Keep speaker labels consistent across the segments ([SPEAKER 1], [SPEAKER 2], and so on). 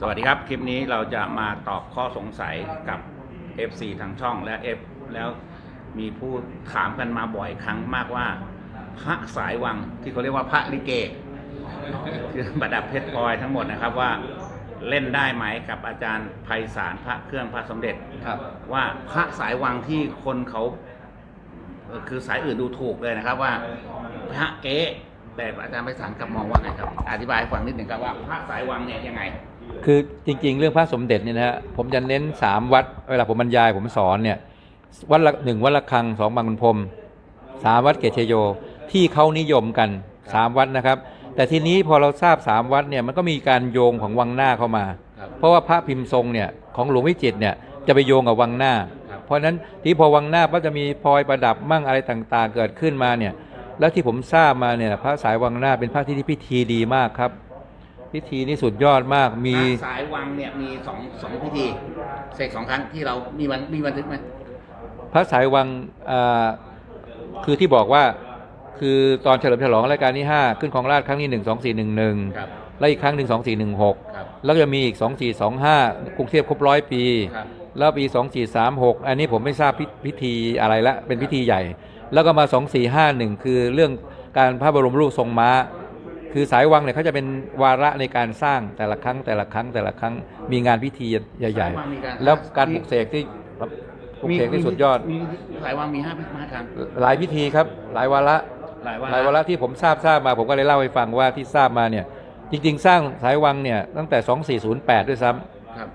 [SPEAKER 1] สวัสดีครับ คลิปนี้เราจะมาตอบข้อสงสัยกับ FC ทางช่องและ F แล้วมีผู้ถามกันมาบ่อยครั้งมากว่า พระสายวังที่เขาเรียกว่าพระลิเกที่ประดับเพชรพลอยทั้งหมดนะครับว่าเล่นได้ไหมกับอาจารย์ไพศาลพระเครื่องพระสมเด็จ
[SPEAKER 2] ครับ
[SPEAKER 1] ว่าพระสายวังที่คนเขาเอ่อคือสายอื่นดูถูกเลยนะครับว่าพระเก๊แต่อาจารย์ไพศาลกลับมองว่าไงครับ อธิบายให้ฟังนิดหนึ่งครับว่าพระสายวังเนี่ยยังไง
[SPEAKER 2] คือจริง ๆ เรื่องพระสมเด็จเนี่ยนะฮะผมจะเน้นสามวัดเวลาผมบรรยายผมสอนเนี่ยวัดละหนึ่งวัดละคังสองบางขุนพรหมสามวัดเกตชยโยที่เขานิยมกันสามวัดนะครับ แต่ทีนี้พอเราทราบสามวัดเนี่ยมันก็มีการโยงของวังหน้าเข้ามา
[SPEAKER 1] ครับ
[SPEAKER 2] เพราะว่าพระพิมพ์ทรงเนี่ยของหลวงวิจิตรเนี่ยจะไปโยงกับวังหน้า
[SPEAKER 1] ครับ
[SPEAKER 2] เพราะฉะนั้นที่พอวังหน้าก็จะมีพลอยประดับมั่งอะไรต่างๆ เกิดขึ้นมาเนี่ยแล้วที่ผมทราบมาเนี่ยพระสายวังหน้าเป็นพระที่พิธีดีมากครับ พิธีนี่สุดยอดมากมี
[SPEAKER 1] พระสายวังเนี่ยมีสองสองพิธีเสกสองครั้งที่เรามีวันมีบันทึกไหม
[SPEAKER 2] พระสายวังอ่าคือที่บอกว่าคือตอนเฉลิมฉลองรายการที่ 5 ขึ้นของราชครั้งที่ 1 2 4 1 1
[SPEAKER 1] ครับ
[SPEAKER 2] แล้วอีกครั้งหนึ่ง2 4 1 6
[SPEAKER 1] ครับ
[SPEAKER 2] แล้วก็จะมีอีก 2 4 2 5 กรุงเทพครบร้อยปี
[SPEAKER 1] ครับ
[SPEAKER 2] แล้วปี 2 4 3 6 อันนี้ผมไม่ทราบพิพิธีอะไรละ เป็นพิธีใหญ่ แล้วก็มา 2 4 5 1 คือเรื่องการพระบรมรูปทรงม้า คือสายวังเนี่ยเขาจะเป็นวาระในการสร้างแต่ละครั้งแต่ละครั้งแต่ละครั้งมีงานพิธีใหญ่
[SPEAKER 1] สายวังมีการ
[SPEAKER 2] ๆแล้วการปลุกเสกที่ปลุกเสกที่สุดยอด
[SPEAKER 1] มีสายวังมีห้าพิธีห้าครั้ง
[SPEAKER 2] หลายพิธีครับ หลายวาระ
[SPEAKER 1] หลายวัน
[SPEAKER 2] หลายวาระที่ผมทราบทราบมา ผมก็เลยเล่าให้ฟังว่าที่ทราบมาเนี่ย จริง ๆ สร้างสายวังเนี่ยตั้งแต่ 2408 ด้วยซ้
[SPEAKER 1] ครับ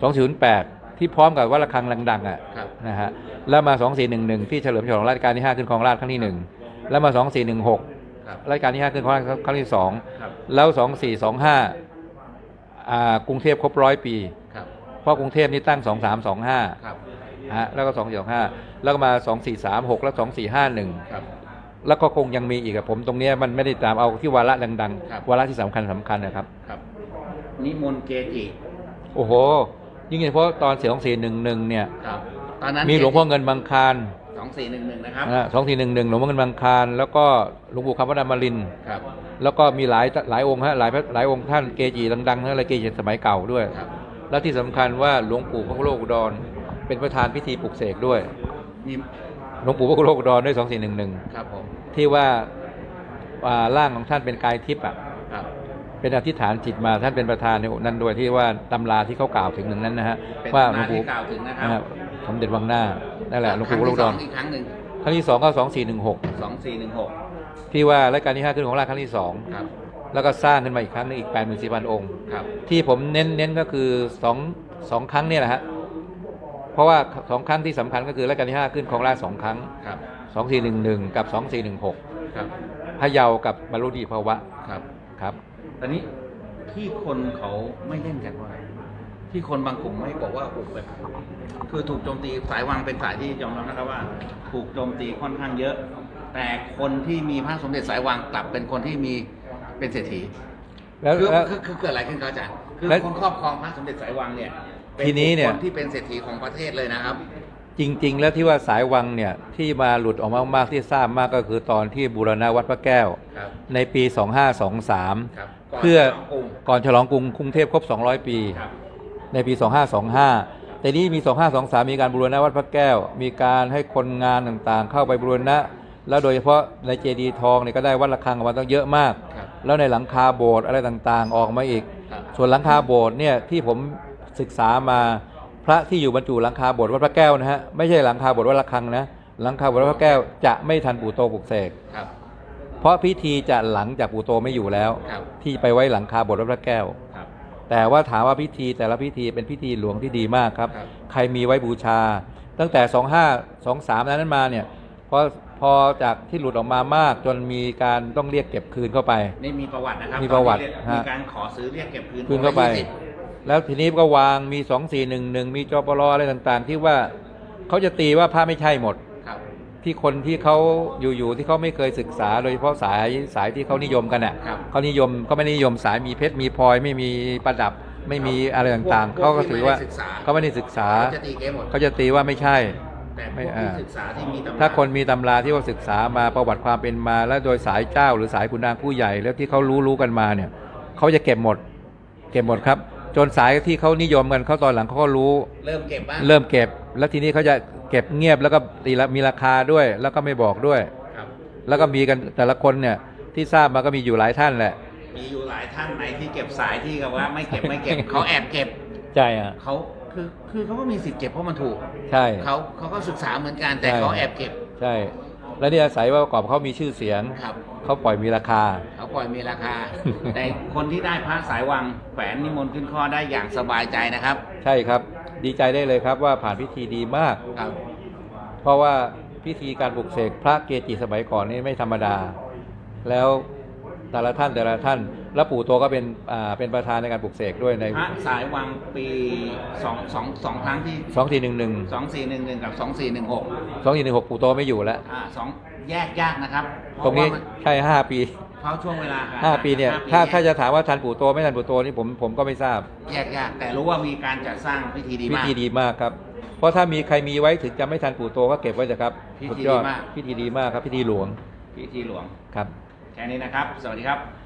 [SPEAKER 1] ำ
[SPEAKER 2] 2408 ที่พร้อมกับวัดระฆังดังๆอะ
[SPEAKER 1] ครับ
[SPEAKER 2] นะฮะแล้วมา 2411 ที่เฉลิมฉลองรัชกาลที่ 5 ขึ้นครองราชย์ครั้งที่ 1 แล้วมา 2416
[SPEAKER 1] ค รับ
[SPEAKER 2] รัชกาลที่5ขึ้นครองราชย์ครั้งที่
[SPEAKER 1] ครับ
[SPEAKER 2] 2แล้ว2425อ่ากรุงเทพครบร้อยปี
[SPEAKER 1] ครับ
[SPEAKER 2] เพราะกรุงเทพนี่ตั้ง2325
[SPEAKER 1] ครับ
[SPEAKER 2] ฮะแล้วก็2425แล้วก็มา2436แล้ว2451
[SPEAKER 1] ครับ
[SPEAKER 2] แล้วก็คงยังมีอีกอะผมตรงเนี้ยมันไม่ได้ตามเอาที่วาระดัง
[SPEAKER 1] ครับ
[SPEAKER 2] ๆวาระที่สำคัญสำคัญนะครับ
[SPEAKER 1] ครับนิมนต์เกจิ
[SPEAKER 2] โอ้โห ยิ่งเฉพาะตอนเสียงสี่หนึ่งหนึ่งเนี่ย
[SPEAKER 1] ครับตอนนั้น
[SPEAKER 2] มีหลวงพ่อเงินบางคาร
[SPEAKER 1] สองสี่หนึ่งหนึ่งนะครับ
[SPEAKER 2] สองสี่หนึ่งหนึ่งหลวงพ่อเงินบางคารแล้วก็หลวงปู่คำวัดอมรินทร์
[SPEAKER 1] ครับ
[SPEAKER 2] แล้วก็มีหลายหลายองค์ฮะหลายพระหลายองค์ท่านเกจิดังๆทั้งหลายเกจิสมัยเก่าด้วย
[SPEAKER 1] ครับ
[SPEAKER 2] แล้วที่สำคัญว่าหลวงปู่พระโลกอุดรเป็นประธานพิธีปลุกเสกด้วย
[SPEAKER 1] มี
[SPEAKER 2] หลวงปู่พระโลกอุดรด้วยสองสี่หนึ่งหนึ่ง
[SPEAKER 1] ครับผม
[SPEAKER 2] ที่ว่าอ่าร่างของท่านเป็นกายทิพย์อะ
[SPEAKER 1] ครับ
[SPEAKER 2] เป็นอธิษฐานจิตมาท่านเป็นประธานในนั้นด้วยที่ว่าตำราที่เขากล่าวถึงหนึ่งนั้นนะฮะ
[SPEAKER 1] เป็น
[SPEAKER 2] ว่า
[SPEAKER 1] ตำ
[SPEAKER 2] หลว
[SPEAKER 1] รางที่
[SPEAKER 2] ปู่
[SPEAKER 1] กล่าวถึงนะครั
[SPEAKER 2] นะครับสมเด็จวังหน้า นั่นแหละหลวงปู่
[SPEAKER 1] ครั้
[SPEAKER 2] ลู
[SPEAKER 1] ที่
[SPEAKER 2] ก
[SPEAKER 1] ส
[SPEAKER 2] ด
[SPEAKER 1] อ
[SPEAKER 2] องน
[SPEAKER 1] อีกครั้งหนึ่ง
[SPEAKER 2] ครั้งที่สองก็สองสี่หนึ่งหก
[SPEAKER 1] สองสี่หนึ่งหก
[SPEAKER 2] ที่ว่ารายการที่ห้าขึ้นของราชครั้งที่สอง
[SPEAKER 1] ครับ
[SPEAKER 2] แล้วก็สร้างขึ้นมาอีกครั้งหนึงอีกแปดหมื่นสี่พันองค์
[SPEAKER 1] ครับ
[SPEAKER 2] ที่ผมเน้นเน้นก็คือสองสองครั้งเนี่ยแหละฮะเพราะว่าสองครั้งที่สำคัญก็คือรายการที่ห้าขึ้นของราชสองครั้ง
[SPEAKER 1] ครับ
[SPEAKER 2] สองสี่หนึ่งหนึ่งกับสองสี่หนึ่งหก
[SPEAKER 1] ครับ
[SPEAKER 2] พะเยากับบรรลุดีภาวะ
[SPEAKER 1] ครับ
[SPEAKER 2] ครับ
[SPEAKER 1] ตอนนี้ที่คนเขาไม่เล่นกันว่า ที่คนบางกลุ่มไม่บอกว่าอุกแบบคือถูกโจมตีสายวังเป็นสายที่ยอมรับนะครับว่า ถูกโจมตีค่อนข้างเยอะ แต่คนที่มีพระสมเด็จสายวังกลับเป็นคนที่มีเป็นเศรษฐี
[SPEAKER 2] แล้ว
[SPEAKER 1] คือ
[SPEAKER 2] แล้ว
[SPEAKER 1] คือคือเกิดอะไรขึ้นครับอาจารย์คือ
[SPEAKER 2] แล้ว
[SPEAKER 1] คนครอบครองพระสมเด็จสายวังเนี่ยป็
[SPEAKER 2] ทีนี้เนี่ย
[SPEAKER 1] บุคคลที่เป็นเศรษฐีของประเทศเลยนะครับ
[SPEAKER 2] จริง ๆ แล้วที่ว่าสายวังเนี่ยที่มาหลุดออกมามากๆที่ทราบมากก็คือตอนที่บูรณะวัดพระแก้ว
[SPEAKER 1] ครับ
[SPEAKER 2] ในปี 2523
[SPEAKER 1] ครับ
[SPEAKER 2] เพื่อ
[SPEAKER 1] กรุง
[SPEAKER 2] ก่อนฉลองกรุงกรุงเทพครบ 200 ปี
[SPEAKER 1] ครับ
[SPEAKER 2] ในปี 2525 แต่นี้มี 2523 มีการบูรณะวัดพระแก้ว มีการให้คนงานต่างๆ เข้าไปบูรณะ แล้วโดยเฉพาะในเจดีย์ทองเนี่ยก็ได้วัดระฆังออกมาตั้งเยอะมาก
[SPEAKER 1] ครับ
[SPEAKER 2] แล้วในหลังคาโบสถ์อะไรต่างๆ ออกมาอีก
[SPEAKER 1] ครับ
[SPEAKER 2] ส่วนหลังคาโบสถ์เนี่ยที่ผมศึกษามาพระที่อยู่บรรจุหลังคาโบสถ์วัดพระแก้วนะฮะไม่ใช่หลังคาโบสถ์วัดระฆังนะหลังคาโบสถ์วัดพระแก้วจะไม่ทันปู่โตปลุกเสก
[SPEAKER 1] ครับ
[SPEAKER 2] เพราะพิธีจะหลังจากปู่โตไม่อยู่แล้ว
[SPEAKER 1] ครับ
[SPEAKER 2] ที่ไปไว้หลังคาโบสถ์วัดพระแก้ว
[SPEAKER 1] ครับ
[SPEAKER 2] แต่ว่าถามว่าพิธีแต่ละพิธีเป็นพิธีหลวงที่ดีมากครับ
[SPEAKER 1] ครับ
[SPEAKER 2] ใครมีไว้บูชา ตั้งแต่ 25 23 นั้นมาเนี่ยพอพอจากที่หลุดออกมามากจนมีการต้องเรียกเก็บคืนเข้าไป
[SPEAKER 1] นี่มีประวัตินะครับ
[SPEAKER 2] มีประวัติ
[SPEAKER 1] ตอนนี้
[SPEAKER 2] ฮะ
[SPEAKER 1] มีการขอซื้อเรียกเก็บคืน
[SPEAKER 2] คืนเข้าไป
[SPEAKER 1] คนละยี่สิบ
[SPEAKER 2] แล้วทีนี้ก็วางมี 2411 มีจปรอะไรต่างๆ ที่ว่าเขาจะตีว่าพระไม่ใช่หมด
[SPEAKER 1] ครับ
[SPEAKER 2] ที่คนที่เขาอยู่ๆที่เขาไม่เคยศึกษาโดยเฉพาะสายสายที่เขานิยมกันอะ
[SPEAKER 1] ครับ
[SPEAKER 2] เขานิยมเขาไม่นิยมสายมีเพชรมีพลอยไม่มีประดับไม่มีอะไรต่างๆ
[SPEAKER 1] พว
[SPEAKER 2] เขาก็
[SPEAKER 1] ที่
[SPEAKER 2] ถือว่า
[SPEAKER 1] ไม่ได้ศึกษา
[SPEAKER 2] เขาไม่ได้ศึกษา
[SPEAKER 1] เขาจะตีเกมหมด
[SPEAKER 2] เขาจะตีว่าไม่ใช่
[SPEAKER 1] แต่พ
[SPEAKER 2] ไม่
[SPEAKER 1] วก
[SPEAKER 2] อ่า
[SPEAKER 1] ที่ศึกษาที่มีตำร
[SPEAKER 2] ถ้าคนมีตำราที่ว่าศึกษามาประวัติความเป็นมา และโดยสายเจ้าหรือสายคุณนางผู้ใหญ่ แล้วที่เขารู้รู้กันมาเนี่ยเขาจะเก็บหมด เก็บหมดครับ จนสายที่เขานิยมกันเขาตอนหลังเขาก็รู้
[SPEAKER 1] เริ่มเก็บบ้าง
[SPEAKER 2] เริ่มเก็บ แล้วทีนี้เขาจะเก็บเงียบแล้วก็ตีละมีราคาด้วย แล้วก็ไม่บอกด้วย
[SPEAKER 1] ครับ
[SPEAKER 2] แล้วก็มีกันแต่ละคนเนี่ยที่ทราบมาก็มีอยู่หลายท่านแหละ
[SPEAKER 1] มีอยู่หลายท่านไหนที่เก็บสายที่กับว่าไม่เก็บไม่เก็บ เขาแอบเก็บ
[SPEAKER 2] ใช่อะ
[SPEAKER 1] เขาคือคือเขาก็มีสิทธิ์เก็บเพราะมันถูก
[SPEAKER 2] ใช่
[SPEAKER 1] เขาเขาก็ศึกษาเหมือนกันแต่
[SPEAKER 2] ใช่
[SPEAKER 1] เขาแอบเก็บ
[SPEAKER 2] ใช่ แล้วนี่อาศัยว่าประกอบเขามีชื่อเสียง
[SPEAKER 1] ครับ
[SPEAKER 2] เขาปล่อยมีราคา
[SPEAKER 1] เขาปล่อยมีราคา แต่คนที่ได้พระสายวังแฝนนิมนต์ขึ้นข้อได้อย่างสบายใจนะครับ
[SPEAKER 2] ใช่ครับ ดีใจได้เลยครับว่าผ่านพิธีดีมาก
[SPEAKER 1] ครับ
[SPEAKER 2] เพราะว่าพิธีการปลุกเสกพระเกจิสมัยก่อนนี่ไม่ธรรมดา แล้วแต่ละท่านแต่ละท่าน แล้วปู่โตก็เป็นอ่าเป็นประธานในการปลุกเสกด้วยใน
[SPEAKER 1] พระสายวังปีสองสองสองครั้งที่
[SPEAKER 2] สองสี่หนึ่งหนึ่ง
[SPEAKER 1] สองสี่หนึ่งหนึ่งกับสองสี่หนึ่งหก
[SPEAKER 2] สองสี่หนึ่งหกปู่โตไม่อยู่แล้ว
[SPEAKER 1] อ่าสองแยกยากนะครับเพ
[SPEAKER 2] ตรงนี้
[SPEAKER 1] ว่ามั
[SPEAKER 2] ใช่ห้าปี
[SPEAKER 1] เพราะช่วงเวลาการ
[SPEAKER 2] ห้าปีเนี่ย
[SPEAKER 1] ห้
[SPEAKER 2] ถ้า
[SPEAKER 1] แยก
[SPEAKER 2] ถ้าจะถามว่าทันปู่โตไม่ทันปู่โตนี่ผมผมก็ไม่ทราบ
[SPEAKER 1] แยกยาก แต่รู้ว่ามีการจัดสร้างพิธีดี
[SPEAKER 2] พิ
[SPEAKER 1] มาก
[SPEAKER 2] ธีดีมากครับ เพราะถ้ามีใครมีไว้ถึงจะไม่ทันปู่โตก็เก็บไว้เถอะครับ
[SPEAKER 1] พิธี
[SPEAKER 2] สุดยอด
[SPEAKER 1] ดีมาก
[SPEAKER 2] พิธีดีมากครับพิธีหลวง
[SPEAKER 1] พิธีหลวง
[SPEAKER 2] ครับ
[SPEAKER 1] แค่นี้นะครับ สวัสดีครับ